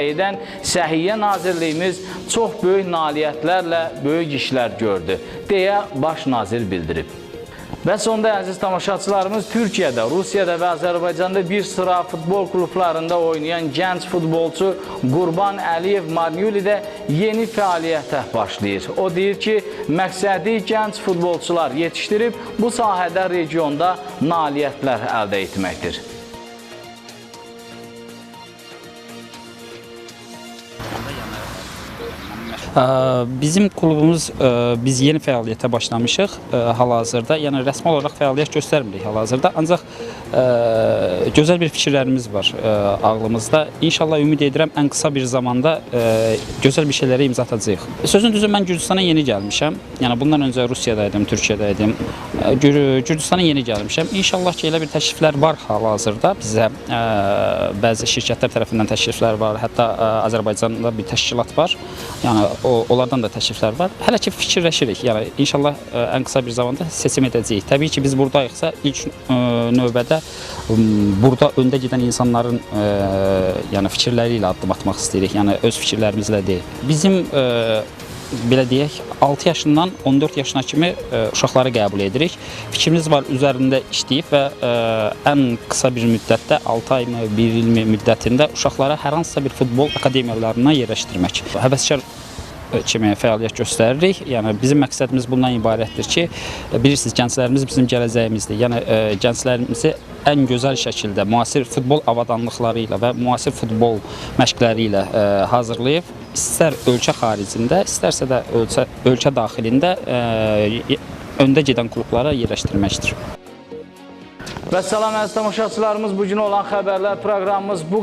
edən Səhiyyə Nazirliyimiz çox böyük nailiyyətlərlə böyük işlər gördü, deyə baş nazir bildirib. Və sonda əziz tamaşaçılarımız Türkiyədə, Rusiyada və Azərbaycanda bir sıra futbol klublarında oynayan gənc futbolçu Qurban Əliyev Marnyulidə yeni fəaliyyətə başlayır. O deyir ki, məqsədi gənc futbolçular yetişdirib bu sahədə regionda nailiyyətlər əldə etməkdir. Ə, Bizim klubumuz ə, biz yeni fəaliyyətə başlamışıq ə, hal-hazırda. Yəni rəsmi olaraq fəaliyyət göstərmirik hal-hazırda. Ancaq ə, gözəl bir fikirlərimiz var ağlımızda. İnşallah ümid edirəm ən qısa bir zamanda gözəl bir şeylərə imza atacağıq. Sözün düzü mən Gürcüstana yeni gəlmişəm. Yəni bundan öncə Rusiyadaydım, Türkiyədəydim. Ə, Gür- Gürcüstana yeni gəlmişəm. İnşallah ki elə bir təkliflər var hal-hazırda bizə. Bəzi şirkətlər tərəfindən təkliflər var. Hətta Azərbaycanda bir təşkilat var. Yəni o onlardan da təkliflər var. Hələ ki fikirləşirik. Yəni inşallah ə, ən qısa bir zamanda seçim edəcəyik. Təbii ki biz burdayıqsa ilk ə, növbədə ə, burada öndə gedən insanların ə, yəni fikirləri ilə addım atmaq istəyirik. Yəni öz fikirlərimizlə deyil. Bizim ə, belə deyək 6 yaşından 14 yaşına kimi ə, uşaqları qəbul edirik. Fikrimiz var üzərində işləyib və ə, ən qısa bir müddətdə 6 ay mı, 1 il mi müddətində uşaqlara hər hansısa bir futbol akademiyalarına yerləşdirmək. Həvəskar kimi fəaliyyət göstəririk. Yəni bizim məqsədimiz bundan ibarətdir ki, bilirsiniz gənclərimiz bizim gələcəyimizdir. Yəni ə, gənclərimizi ən gözəl şəkildə müasir futbol avadanlıqları ilə və müasir futbol məşqləri ilə ə, istər ölkə xaricində, istərsə də ölkə ölkə daxilində ə, öndə gedən klublara yerləşdirməkdir. Və salam əziz tamaşaçılarımız, olan xəbərlər proqramımız bu